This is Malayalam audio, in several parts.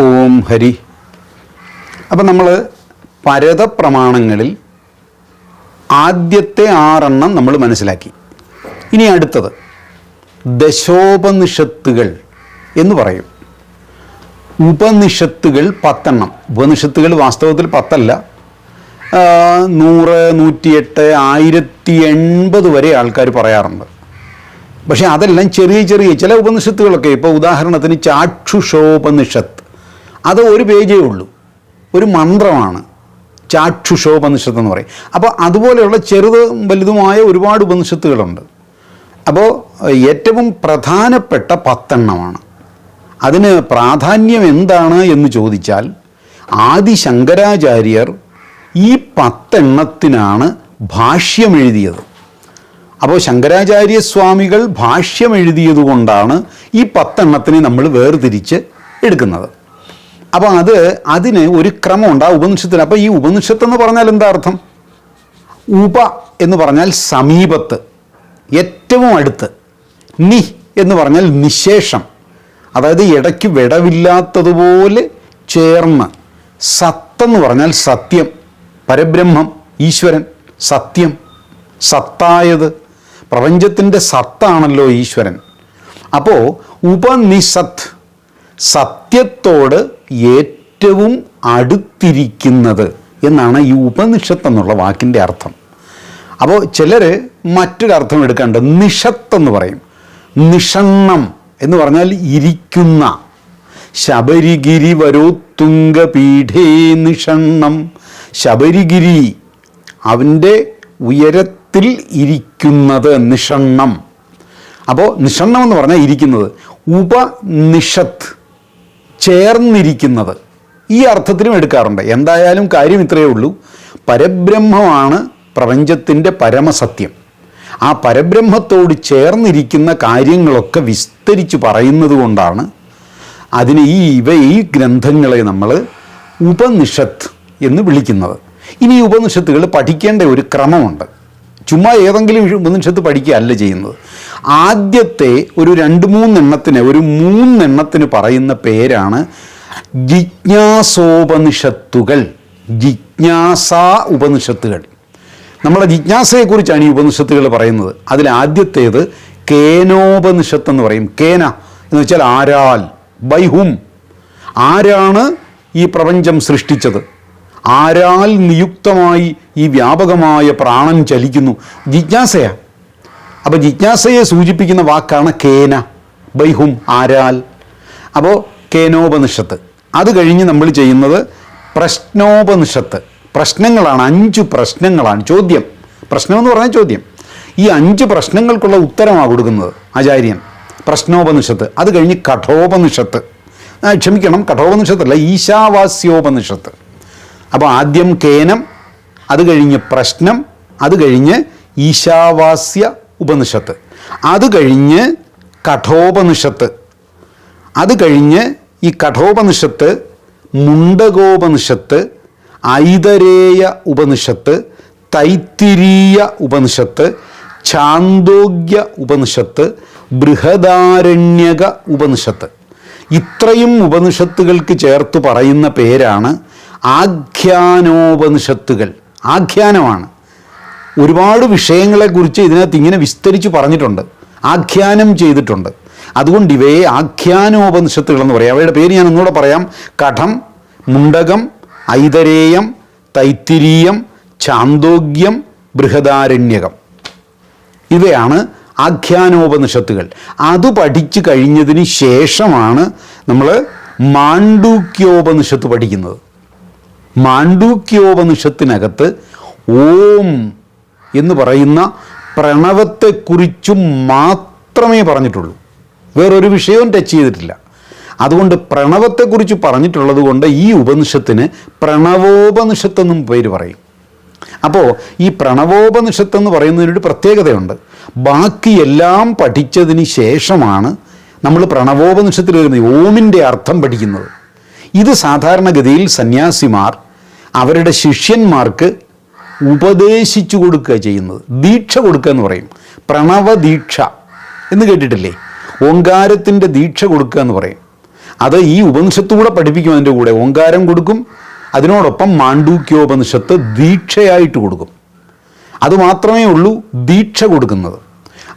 ഓം ഹരി. അപ്പം നമ്മൾ പരതപ്രമാണങ്ങളിൽ ആദ്യത്തെ ആറെണ്ണം നമ്മൾ മനസ്സിലാക്കി. ഇനി അടുത്തത് ദശോപനിഷത്തുകൾ എന്ന് പറയും. ഉപനിഷത്തുകൾ പത്തെണ്ണം. ഉപനിഷത്തുകൾ വാസ്തവത്തിൽ പത്തല്ല. നൂറ് നൂറ്റിയെട്ട് ആയിരത്തി എൺപത് വരെ ആൾക്കാർ പറയാറുണ്ട്. പക്ഷേ അതെല്ലാം ചെറിയ ചെറിയ ചില ഉപനിഷത്തുകളൊക്കെ. ഇപ്പോൾ ഉദാഹരണത്തിന് ചാക്ഷുഷോപനിഷത്ത്. അത് ഒരു പേജേ ഉള്ളൂ. ഒരു മന്ത്രമാണ്. ചാക്ഷുഷോപനിഷത്ത് എന്ന് പറയും. അപ്പോൾ അതുപോലെയുള്ള ചെറുതും വലുതുമായ ഒരുപാട് ഉപനിഷത്തുകളുണ്ട്. അപ്പോൾ ഏറ്റവും പ്രധാനപ്പെട്ട പത്തെണ്ണമാണ്. അതിന് പ്രാധാന്യം എന്താണ് എന്ന് ചോദിച്ചാൽ ആദി ശങ്കരാചാര്യർ ഈ പത്തെണ്ണത്തിനാണ് ഭാഷ്യമെഴുതിയത്. അപ്പോൾ ശങ്കരാചാര്യ സ്വാമികൾ ഭാഷ്യം എഴുതിയതുകൊണ്ടാണ് ഈ പത്തെണ്ണത്തിനെ നമ്മൾ വേർതിരിച്ച് എടുക്കുന്നത്. അപ്പോൾ അത് അതിന് ഒരു ക്രമം ഉണ്ട് ആ ഉപനിഷത്തിന്. അപ്പോൾ ഈ ഉപനിഷത്ത് എന്ന് പറഞ്ഞാൽ എന്താ അർത്ഥം? ഉപ എന്ന് പറഞ്ഞാൽ സമീപത്ത് ഏറ്റവും അടുത്ത് നി എന്ന് പറഞ്ഞാൽ നിശേഷം. അതായത് ഇടയ്ക്ക് വിടവില്ലാത്തതുപോലെ ചേർന്ന് സത്തെന്ന് പറഞ്ഞാൽ സത്യം പരബ്രഹ്മം ഈശ്വരൻ സത്യം സത്തായത് പ്രപഞ്ചത്തിന്റെ സത്താണല്ലോ ഈശ്വരൻ. അപ്പോൾ ഉപനിഷത്ത് സത്യത്തോട് ഏറ്റവും അടുത്തിരിക്കുന്നത് എന്നാണ് ഈ ഉപനിഷത്ത് എന്നുള്ള വാക്കിന്റെ അർത്ഥം. അപ്പോൾ ചിലർ മറ്റൊരർത്ഥം എടുക്കാണ്ട് നിഷത്തെന്ന് പറയും. നിഷണ്ണം എന്ന് പറഞ്ഞാൽ ഇരിക്കുന്ന. ശബരിഗിരി വരോ തുംഗപീഠേ നിഷണ്ണം. ശബരിഗിരി അവന്റെ ഉയരത്തിൽ ഇരിക്കുന്നത് നിഷണ്ണം. അപ്പോൾ നിഷണ്ണം എന്ന് പറഞ്ഞാൽ ഇരിക്കുന്നത്. ഉപനിഷത്ത് ചേർന്നിരിക്കുന്നത്. ഈ അർത്ഥത്തിലും എടുക്കാറുണ്ട്. എന്തായാലും കാര്യം ഇത്രയേ ഉള്ളൂ. പരബ്രഹ്മമാണ് പ്രപഞ്ചത്തിന്റെ പരമസത്യം. ആ പരബ്രഹ്മത്തോട് ചേർന്നിരിക്കുന്ന കാര്യങ്ങളൊക്കെ വിസ്തരിച്ച് പറയുന്നത് കൊണ്ടാണ് അതിന് ഈ ഇവ ഈ ഗ്രന്ഥങ്ങളെ നമ്മൾ ഉപനിഷത്ത് എന്ന് വിളിക്കുന്നത്. ഇനി ഉപനിഷത്തുകൾ പഠിക്കേണ്ട ഒരു ക്രമമുണ്ട്. ചുമ്മാ ഏതെങ്കിലും ഉപനിഷത്ത് പഠിക്കുകയല്ല ചെയ്യുന്നത്. ആദ്യത്തെ ഒരു രണ്ട് മൂന്നെണ്ണത്തിന് ഒരു മൂന്നെണ്ണത്തിന് പറയുന്ന പേരാണ് ജിജ്ഞാസോപനിഷത്തുകൾ. ജിജ്ഞാസ ഉപനിഷത്തുകൾ. നമ്മുടെ ജിജ്ഞാസയെക്കുറിച്ചാണ് ഈ ഉപനിഷത്തുകൾ പറയുന്നത്. അതിൽ ആദ്യത്തേത് കേനോപനിഷത്ത് എന്ന് പറയും. കേന എന്ന് വെച്ചാൽ ആരാൽ ബൈഹും. ആരാണ് ഈ പ്രപഞ്ചം സൃഷ്ടിച്ചത്? ആരാൽ നിയുക്തമായി ഈ വ്യാപകമായ പ്രാണൻ ചലിക്കുന്നു? ജിജ്ഞാസയാ. അപ്പോൾ ജിജ്ഞാസയെ സൂചിപ്പിക്കുന്ന വാക്കാണ് കേന ബൈഹും ആരാൽ. അപ്പോൾ കേനോപനിഷത്ത്. അത് കഴിഞ്ഞ് നമ്മൾ ചെയ്യുന്നത് പ്രശ്നോപനിഷത്ത്. പ്രശ്നങ്ങളാണ് അഞ്ച് പ്രശ്നങ്ങളാണ്. ചോദ്യം. പ്രശ്നം എന്ന് പറഞ്ഞാൽ ചോദ്യം. ഈ അഞ്ച് പ്രശ്നങ്ങൾക്കുള്ള ഉത്തരമാണ് കൊടുക്കുന്നത് ആചാര്യൻ. പ്രശ്നോപനിഷത്ത്. അത് കഴിഞ്ഞ് കഠോപനിഷത്ത്. ക്ഷമിക്കണം കഠോപനിഷത്തല്ല ഈശാവാസ്യോപനിഷത്ത്. അപ്പോൾ ആദ്യം കേനം അത് കഴിഞ്ഞ് പ്രശ്നം അത് കഴിഞ്ഞ് ഈശാവാസ്യ ഉപനിഷത്ത്. അത് കഴിഞ്ഞ് കഠോപനിഷത്ത്. അത് കഴിഞ്ഞ് ഈ കഠോപനിഷത്ത് മുണ്ടകോപനിഷത്ത് ഐതരേയ ഉപനിഷത്ത് തൈത്തിരീയ ഉപനിഷത്ത് ഛാന്തോഗ്യ ഉപനിഷത്ത് ബൃഹദാരണ്യക ഉപനിഷത്ത്. ഇത്രയും ഉപനിഷത്തുകൾക്ക് ചേർത്ത് പറയുന്ന പേരാണ് ആഖ്യാനോപനിഷത്തുകൾ. ആഖ്യാനമാണ്. ഒരുപാട് വിഷയങ്ങളെക്കുറിച്ച് ഇതിനകത്ത് ഇങ്ങനെ വിസ്തരിച്ച് പറഞ്ഞിട്ടുണ്ട്. ആഖ്യാനം ചെയ്തിട്ടുണ്ട്. അതുകൊണ്ട് ഇവയെ ആഖ്യാനോപനിഷത്തുകൾ എന്ന് പറയാം. അവയുടെ പേര് ഞാൻ ഒന്നുകൂടെ പറയാം. കഠം മുണ്ടകം ഐതരേയം തൈത്തിരീയം ചാന്തോഗ്യം ബൃഹദാരണ്യകം. ഇവയാണ് ആഖ്യാനോപനിഷത്തുകൾ. അത് പഠിച്ചു കഴിഞ്ഞതിന് ശേഷമാണ് നമ്മൾ മാണ്ഡൂക്യോപനിഷത്ത് പഠിക്കുന്നത്. മാണ്ഡൂക്യോപനിഷത്തിനകത്ത് ഓം എന്ന് പറയുന്ന പ്രണവത്തെക്കുറിച്ചും മാത്രമേ പറഞ്ഞിട്ടുള്ളൂ. വേറൊരു വിഷയവും ടച്ച് ചെയ്തിട്ടില്ല. അതുകൊണ്ട് പ്രണവത്തെക്കുറിച്ച് പറഞ്ഞിട്ടുള്ളത് കൊണ്ട് ഈ ഉപനിഷത്തിന് പ്രണവോപനിഷത്തെന്നും പേര് പറയും. അപ്പോൾ ഈ പ്രണവോപനിഷത്തെന്ന് പറയുന്നതിനൊരു പ്രത്യേകതയുണ്ട്. ബാക്കിയെല്ലാം പഠിച്ചതിന് ശേഷമാണ് നമ്മൾ പ്രണവോപനിഷത്തിൽ വരുന്നത് ഓമിന്റെ അർത്ഥം പഠിക്കുന്നത്. ഇത് സാധാരണഗതിയിൽ സന്യാസിമാർ അവരുടെ ശിഷ്യന്മാർക്ക് ഉപദേശിച്ചു കൊടുക്കുക ചെയ്യുന്നത്. ദീക്ഷ കൊടുക്കുക എന്ന് പറയും. പ്രണവദീക്ഷ എന്ന് കേട്ടിട്ടില്ലേ? ഓങ്കാരത്തിന്റെ ദീക്ഷ കൊടുക്കുക എന്ന് പറയും. അത് ഈ ഉപനിഷത്തൂടെ പഠിപ്പിക്കും അതിന്റെ കൂടെ. ഓങ്കാരം കൊടുക്കും അതിനോടൊപ്പം മാണ്ഡൂക്യോപനിഷത്ത് ദീക്ഷയായിട്ട് കൊടുക്കും. അതുമാത്രമേ ഉള്ളൂ ദീക്ഷ കൊടുക്കുന്നത്.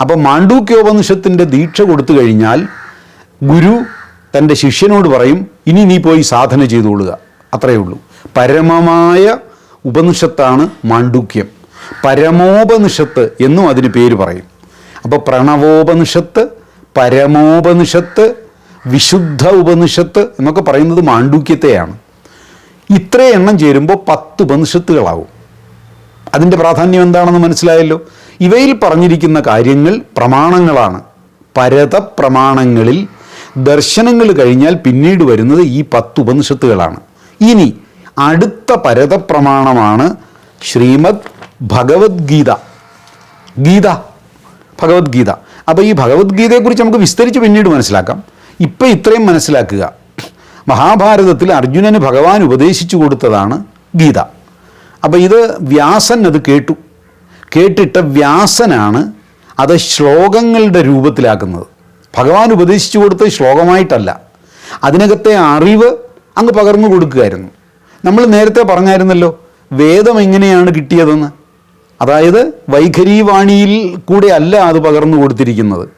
അപ്പോൾ മാണ്ഡൂക്യോപനിഷത്തിന്റെ ദീക്ഷ കൊടുത്തു കഴിഞ്ഞാൽ ഗുരു തന്റെ ശിഷ്യനോട് പറയും ഇനി നീ പോയി സാധന ചെയ്തുകൊള്ളുക അത്രയേ ഉള്ളൂ. പരമമായ ഉപനിഷത്താണ് മാണ്ഡൂക്യം. പരമോപനിഷത്ത് എന്നും അതിന് പേര് പറയും. അപ്പോൾ പ്രണവോപനിഷത്ത് പരമോപനിഷത്ത് വിശുദ്ധ ഉപനിഷത്ത് എന്നൊക്കെ പറയുന്നത് മാണ്ഡൂക്യത്തെയാണ്. ഇത്ര എണ്ണം ചേരുമ്പോൾ പത്ത് ഉപനിഷത്തുകളാവും. അതിന്റെ പ്രാധാന്യം എന്താണെന്ന് മനസ്സിലായല്ലോ? ഇവയിൽ പറഞ്ഞിരിക്കുന്ന കാര്യങ്ങൾ പ്രമാണങ്ങളാണ്. പരത പ്രമാണങ്ങളിൽ ദർശനങ്ങൾ കഴിഞ്ഞാൽ പിന്നീട് വരുന്നത് ഈ പത്ത് ഉപനിഷത്തുകളാണ്. ഇനി അടുത്ത പരത പ്രമാണമാണ് ശ്രീമദ് ഭഗവത്ഗീത. ഗീത. ഭഗവത്ഗീത. അപ്പോൾ ഈ ഭഗവത്ഗീതയെക്കുറിച്ച് നമുക്ക് വിസ്തരിച്ച് പിന്നീട് മനസ്സിലാക്കാം. ഇപ്പം ഇത്രയും മനസ്സിലാക്കുക. മഹാഭാരതത്തിൽ അർജുനന് ഭഗവാൻ ഉപദേശിച്ചു കൊടുത്തതാണ് ഗീത. അപ്പോൾ ഇത് വ്യാസൻ അത് കേട്ടു. കേട്ടിട്ട് വ്യാസനാണ് അത് ശ്ലോകങ്ങളുടെ രൂപത്തിലാക്കുന്നത്. ഭഗവാൻ ഉപദേശിച്ചു കൊടുത്ത ശ്ലോകമായിട്ടല്ല. അതിനകത്തെ അറിവ് അങ്ങ് പകർന്നു കൊടുക്കുകയായിരുന്നു. നമ്മൾ നേരത്തെ പറഞ്ഞായിരുന്നല്ലോ വേദം എങ്ങനെയാണ് കിട്ടിയതെന്ന്. അതായത് വൈഖരീവാണിയിൽ കൂടെ അല്ല അത് പകർന്നു കൊടുത്തിരിക്കുന്നത്.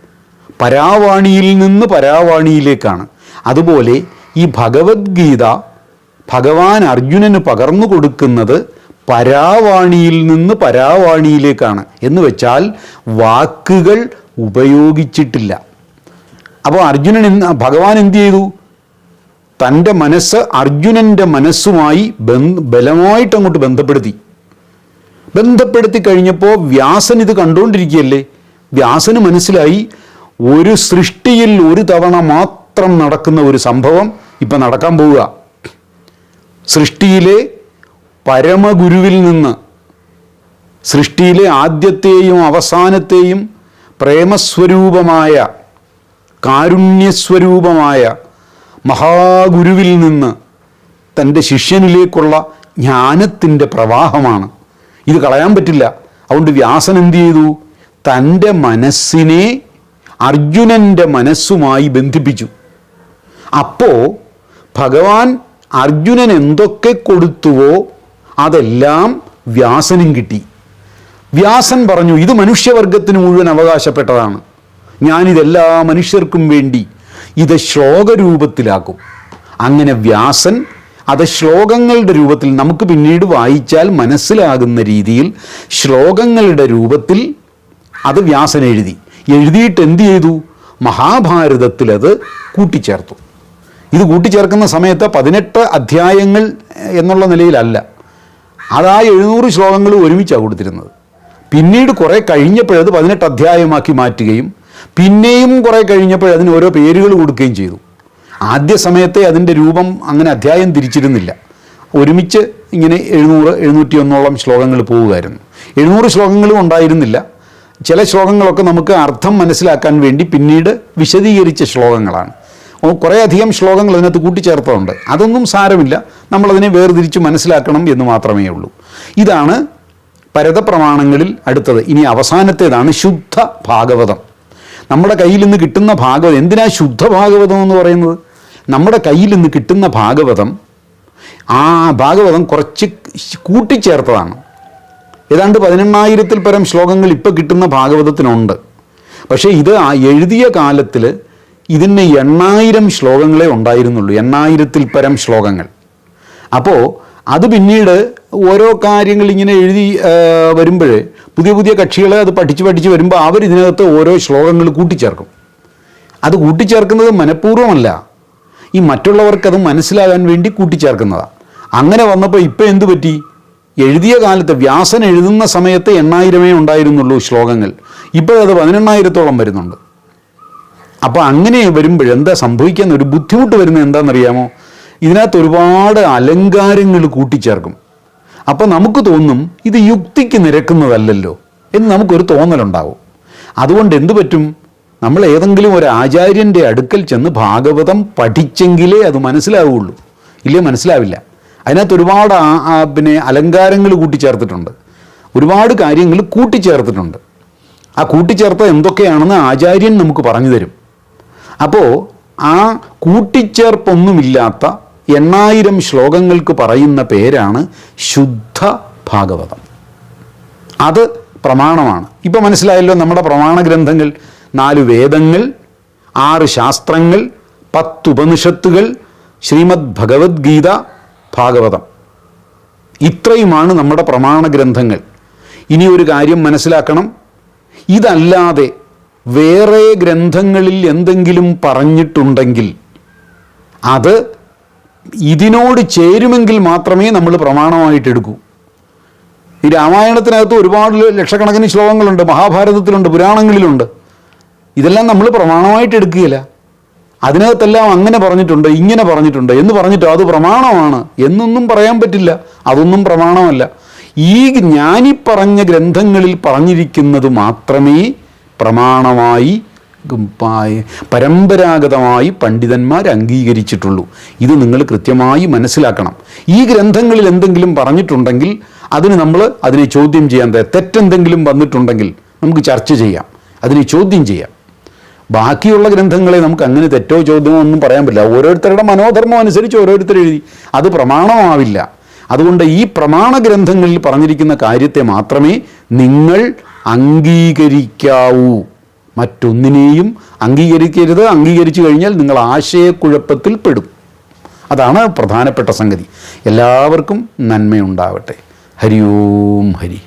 പരാവാണിയിൽ നിന്ന് പരാവാണിയിലേക്കാണ്. അതുപോലെ ഈ ഭഗവത്ഗീത ഭഗവാൻ അർജുനന് പകർന്നു കൊടുക്കുന്നത് പരാവാണിയിൽ നിന്ന് പരാവാണിയിലേക്കാണ്. എന്ന് വെച്ചാൽ വാക്കുകൾ ഉപയോഗിച്ചിട്ടില്ല. അപ്പോൾ അർജുനൻ ഭഗവാൻ എന്ത് ചെയ്തു? തന്റെ മനസ്സ് അർജുനന്റെ മനസ്സുമായി ബലമായിട്ട് അങ്ങോട്ട് ബന്ധപ്പെടുത്തി. ബന്ധപ്പെടുത്തി കഴിഞ്ഞപ്പോൾ വ്യാസൻ ഇത് കണ്ടുകൊണ്ടിരിക്കുകയല്ലേ? വ്യാസന് മനസ്സിലായി ഒരു സൃഷ്ടിയിൽ ഒരു തവണ മാത്രം നടക്കുന്ന ഒരു സംഭവം ഇപ്പം നടക്കാൻ പോവുക. സൃഷ്ടിയിലെ പരമഗുരുവിൽ നിന്ന് സൃഷ്ടിയിലെ ആദ്യത്തെയും അവസാനത്തെയും പ്രേമസ്വരൂപമായ കാരുണ്യസ്വരൂപമായ മഹാഗുരുവിൽ നിന്ന് തന്റെ ശിഷ്യനിലേക്കുള്ള ജ്ഞാനത്തിന്റെ പ്രവാഹമാണ്. ഇത് കളയാൻ പറ്റില്ല. അതുകൊണ്ട് വ്യാസൻ എന്ത് ചെയ്തു? തന്റെ മനസ്സിനെ അർജുനന്റെ മനസ്സുമായി ബന്ധിപ്പിച്ചു. അപ്പോൾ ഭഗവാൻ അർജുനൻ എന്തൊക്കെ കൊടുത്തുവോ അതെല്ലാം വ്യാസനും കിട്ടി. വ്യാസൻ പറഞ്ഞു ഇത് മനുഷ്യവർഗത്തിന് മുഴുവൻ അവകാശപ്പെട്ടതാണ്. ഞാനിതെല്ലാ മനുഷ്യർക്കും വേണ്ടി ഇത് ശ്ലോകരൂപത്തിലാക്കും. അങ്ങനെ വ്യാസൻ അത് ശ്ലോകങ്ങളുടെ രൂപത്തിൽ നമുക്ക് പിന്നീട് വായിച്ചാൽ മനസ്സിലാകുന്ന രീതിയിൽ ശ്ലോകങ്ങളുടെ രൂപത്തിൽ അത് വ്യാസൻ എഴുതി. എഴുതിയിട്ട് എന്ത് ചെയ്തു? മഹാഭാരതത്തിൽ അത് കൂട്ടിച്ചേർത്തു. ഇത് കൂട്ടിച്ചേർക്കുന്ന സമയത്ത് പതിനെട്ട് അധ്യായങ്ങൾ എന്നുള്ള നിലയിലല്ല. അതാ എഴുന്നൂറ് ശ്ലോകങ്ങൾ ഒരുമിച്ചാണ് കൊടുത്തിരുന്നത്. പിന്നീട് കുറേ കഴിഞ്ഞപ്പോഴത് പതിനെട്ട് അധ്യായമാക്കി മാറ്റുകയും പിന്നെയും കുറേ കഴിഞ്ഞപ്പോൾ അതിന് ഓരോ പേരുകൾ കൊടുക്കുകയും ചെയ്തു. ആദ്യ സമയത്തെ അതിന്റെ രൂപം അങ്ങനെ അധ്യായം തിരിച്ചിരുന്നില്ല. ഒരുമിച്ച് ഇങ്ങനെ എഴുന്നൂറ് എഴുന്നൂറ്റി ഒന്നോളം ശ്ലോകങ്ങൾ പോവുമായിരുന്നു. എഴുന്നൂറ് ശ്ലോകങ്ങളും ഉണ്ടായിരുന്നില്ല. ചില ശ്ലോകങ്ങളൊക്കെ നമുക്ക് അർത്ഥം മനസ്സിലാക്കാൻ വേണ്ടി പിന്നീട് വിശദീകരിച്ച ശ്ലോകങ്ങളാണ്. കുറേയധികം ശ്ലോകങ്ങൾ അതിനകത്ത് കൂട്ടിച്ചേർത്തതുണ്ട് അതൊന്നും സാരമില്ല. നമ്മളതിനെ വേർതിരിച്ച് മനസ്സിലാക്കണം എന്ന് മാത്രമേ ഉള്ളൂ. ഇതാണ് പരതപ്രമാണങ്ങളിൽ അടുത്തത്. ഇനി അവസാനത്തേതാണ് ശുദ്ധ ഭാഗവതം. നമ്മുടെ കയ്യിൽ നിന്ന് കിട്ടുന്ന ഭാഗവതം എന്തിനാ ശുദ്ധ ഭാഗവതം എന്ന് പറയുന്നത്? നമ്മുടെ കയ്യിൽ നിന്ന് കിട്ടുന്ന ഭാഗവതം ആ ഭാഗവതം കുറച്ച് കൂട്ടിച്ചേർത്തതാണ്. ഏതാണ്ട് പതിനെണ്ണായിരത്തിൽ പരം ശ്ലോകങ്ങൾ ഇപ്പോൾ കിട്ടുന്ന ഭാഗവതത്തിനുണ്ട്. പക്ഷേ ഇത് ആ എഴുതിയ കാലത്തിൽ ഇതിന് എണ്ണായിരം ശ്ലോകങ്ങളെ ഉണ്ടായിരുന്നുള്ളൂ എണ്ണായിരത്തിൽ പരം ശ്ലോകങ്ങൾ. അപ്പോൾ അത് പിന്നീട് ഓരോ കാര്യങ്ങൾ ഇങ്ങനെ എഴുതി വരുമ്പോൾ പുതിയ പുതിയ കക്ഷികളെ അത് പഠിച്ച് പഠിച്ച് വരുമ്പോൾ അവർ ഇതിനകത്ത് ഓരോ ശ്ലോകങ്ങൾ കൂട്ടിച്ചേർക്കും. അത് കൂട്ടിച്ചേർക്കുന്നത് മനഃപൂർവമല്ല. ഈ മറ്റുള്ളവർക്കത് മനസ്സിലാകാൻ വേണ്ടി കൂട്ടിച്ചേർക്കുന്നതാണ് അങ്ങനെ വന്നപ്പോൾ ഇപ്പം എന്തു പറ്റി? എഴുതിയ കാലത്ത് വ്യാസൻ എഴുതുന്ന സമയത്ത് എണ്ണായിരമേ ഉണ്ടായിരുന്നുള്ളൂ ശ്ലോകങ്ങൾ. ഇപ്പോഴത് പതിനെണ്ണായിരത്തോളം വരുന്നുണ്ട്. അപ്പോൾ അങ്ങനെ വരുമ്പോൾ എന്താ സംഭവിക്കുന്ന ഒരു ബുദ്ധിമുട്ട് വരുന്നത് എന്താണെന്നറിയാമോ? ഇതിനകത്ത് ഒരുപാട് അലങ്കാരങ്ങൾ കൂട്ടിച്ചേർക്കും. അപ്പോൾ നമുക്ക് തോന്നും ഇത് യുക്തിക്ക് നിരക്കുന്നതല്ലല്ലോ എന്ന് നമുക്കൊരു തോന്നലുണ്ടാവും. അതുകൊണ്ട് എന്തു പറ്റും? നമ്മൾ ഏതെങ്കിലും ഒരു ആചാര്യന്റെ അടുക്കൽ ചെന്ന് ഭാഗവതം പഠിച്ചെങ്കിലേ അത് മനസ്സിലാവുകയുള്ളൂ ഇല്ലേ മനസ്സിലാവില്ല. അതിനകത്ത് ഒരുപാട് പിന്നെ അലങ്കാരങ്ങൾ കൂട്ടിച്ചേർത്തിട്ടുണ്ട്. ഒരുപാട് കാര്യങ്ങൾ കൂട്ടിച്ചേർത്തിട്ടുണ്ട്. ആ കൂട്ടിച്ചേർത്ത എന്തൊക്കെയാണെന്ന് ആചാര്യൻ നമുക്ക് പറഞ്ഞു തരും. അപ്പോൾ ആ കൂട്ടിച്ചേർപ്പൊന്നുമില്ലാത്ത എണ്ണായിരം ശ്ലോകങ്ങൾക്ക് പറയുന്ന പേരാണ് ശുദ്ധ ഭാഗവതം അത് പ്രമാണമാണ്. ഇപ്പോൾ മനസ്സിലായല്ലോ നമ്മുടെ പ്രമാണ ഗ്രന്ഥങ്ങൾ നാല് വേദങ്ങൾ ആറ് ശാസ്ത്രങ്ങൾ പത്തുപനിഷത്തുകൾ ശ്രീമദ് ഭഗവത്ഗീത ഭാഗവതം. ഇത്രയുമാണ് നമ്മുടെ പ്രമാണ ഗ്രന്ഥങ്ങൾ ഇനി ഒരു കാര്യം മനസ്സിലാക്കണം. ഇതല്ലാതെ വേറെ ഗ്രന്ഥങ്ങളിൽ എന്തെങ്കിലും പറഞ്ഞിട്ടുണ്ടെങ്കിൽ അത് ഇതിനോട് ചേരുമെങ്കിൽ മാത്രമേ നമ്മൾ പ്രമാണമായിട്ട് എടുക്കൂ. ഈ രാമായണത്തിനകത്ത് ഒരുപാട് ലക്ഷക്കണക്കിന് ശ്ലോകങ്ങളുണ്ട് മഹാഭാരതത്തിലുണ്ട് പുരാണങ്ങളിലുണ്ട്. ഇതെല്ലാം നമ്മൾ പ്രമാണമായിട്ട് എടുക്കുകയില്ല. അതിനകത്തെല്ലാം അങ്ങനെ പറഞ്ഞിട്ടുണ്ട് ഇങ്ങനെ പറഞ്ഞിട്ടുണ്ട്. എന്ന് പറഞ്ഞിട്ടോ അത് പ്രമാണമാണ് എന്നൊന്നും പറയാൻ പറ്റില്ല. അതൊന്നും പ്രമാണമല്ല. ഈ ജ്ഞാനി പറഞ്ഞ ഗ്രന്ഥങ്ങളിൽ പറഞ്ഞിരിക്കുന്നത് മാത്രമേ പ്രമാണമായി പരമ്പരാഗതമായി പണ്ഡിതന്മാർ അംഗീകരിച്ചിട്ടുള്ളൂ. ഇത് നിങ്ങൾ കൃത്യമായി മനസ്സിലാക്കണം. ഈ ഗ്രന്ഥങ്ങളിൽ എന്തെങ്കിലും പറഞ്ഞിട്ടുണ്ടെങ്കിൽ അതിന് നമ്മൾ അതിനെ ചോദ്യം ചെയ്യാൻ തെറ്റെന്തെങ്കിലും വന്നിട്ടുണ്ടെങ്കിൽ നമുക്ക് ചർച്ച ചെയ്യാം. അതിനെ ചോദ്യം ചെയ്യാം. ബാക്കിയുള്ള ഗ്രന്ഥങ്ങളെ നമുക്ക് അങ്ങനെ തെറ്റോ ചോദ്യമോ ഒന്നും പറയാൻ പറ്റില്ല. ഓരോരുത്തരുടെ മനോധർമ്മം അനുസരിച്ച് ഓരോരുത്തർ എഴുതി. അത് പ്രമാണമാവില്ല. അതുകൊണ്ട് ഈ പ്രമാണ ഗ്രന്ഥങ്ങളിൽ പറഞ്ഞിരിക്കുന്ന കാര്യത്തെ മാത്രമേ നിങ്ങൾ അംഗീകരിക്കാവൂ. മറ്റൊന്നിനെയും അംഗീകരിക്കരുത്. അംഗീകരിച്ചു കഴിഞ്ഞാൽ നിങ്ങൾ ആശയക്കുഴപ്പത്തിൽ പെടും. അതാണ് പ്രധാനപ്പെട്ട സംഗതി. എല്ലാവർക്കും നന്മയുണ്ടാവട്ടെ. ഹരി ഓം ഹരി.